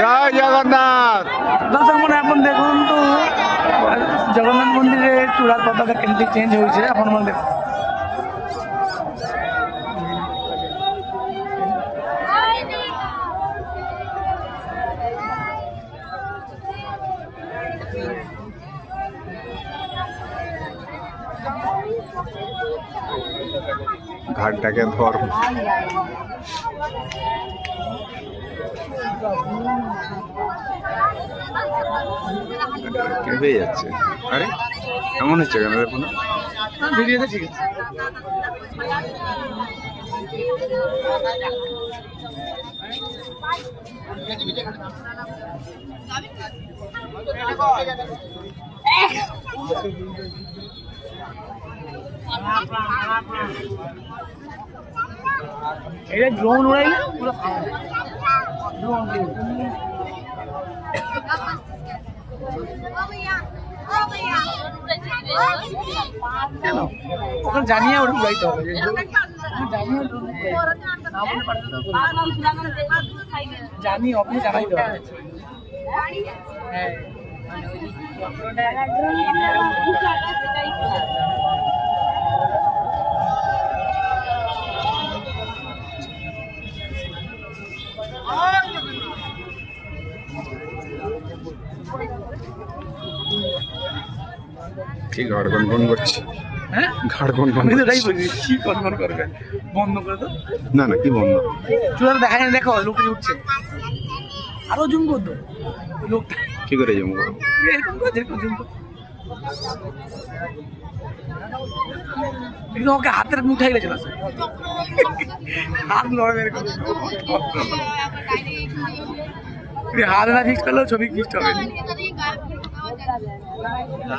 জয় জগন্নাথ। দর্শক মনে এখন দেখুন তো জগন্নাথ মন্দিরের চূড়ার পতাকা কেমন চেঞ্জ হয়েছে? এখন মনে দেখুন ঘাটটাকে ধর। কেঁপে যাচ্ছে। আরে এমন হচ্ছে কেন দেখুন ভিডিওতে ঠিক আছে। এটা ড্রোন উড়াইলে পুরো ড্রোন কেন ওখানে জানিয়ে ওটা উড়াইতে হবে না জানি আপনি জানাইতে হবে। হ্যাঁ। কি ঘর গনগন করছে? হ্যাঁ? ঘাড় গনগন আমি তো তাই বলছি কি কনফার্ম করবে? বন্ধ করে তো না না কি বন্ধ? চূড়াটা দেখা যায় দেখো লোকটা উঠছে। আরও জুম করতো। ওই লোকটা কি করে জমু এরকম করে যেরকম জুম একদম ওকে হাতের মুঠাই গেছিল হাত লড়ে এরকম। হাত না ফিক্স করলেও ছবি ফিক্সড হবে। না।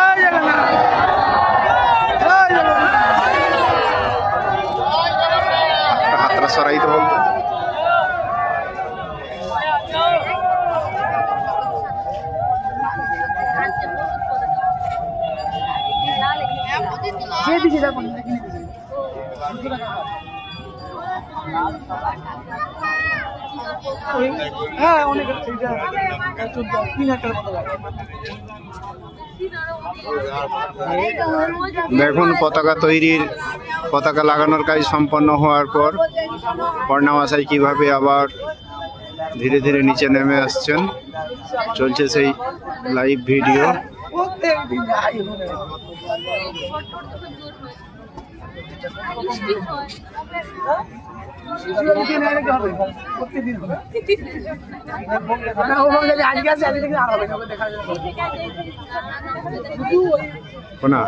যাব হ্যাঁ অনেক দেখুন, পতাকা তৈরির, পতাকা লাগানোর কাজ সম্পন্ন হওয়ার পর পর্ণামাশাই কীভাবে আবার ধীরে ধীরে নিচে নেমে আসছেন, চলছে সেই লাইভ ভিডিও প্রত্যেক দিন যাই ওখানে। প্রতিদিন এলে কি হবে? আজকে আছে, আজকে আর হবে না, দেখা যাবে। না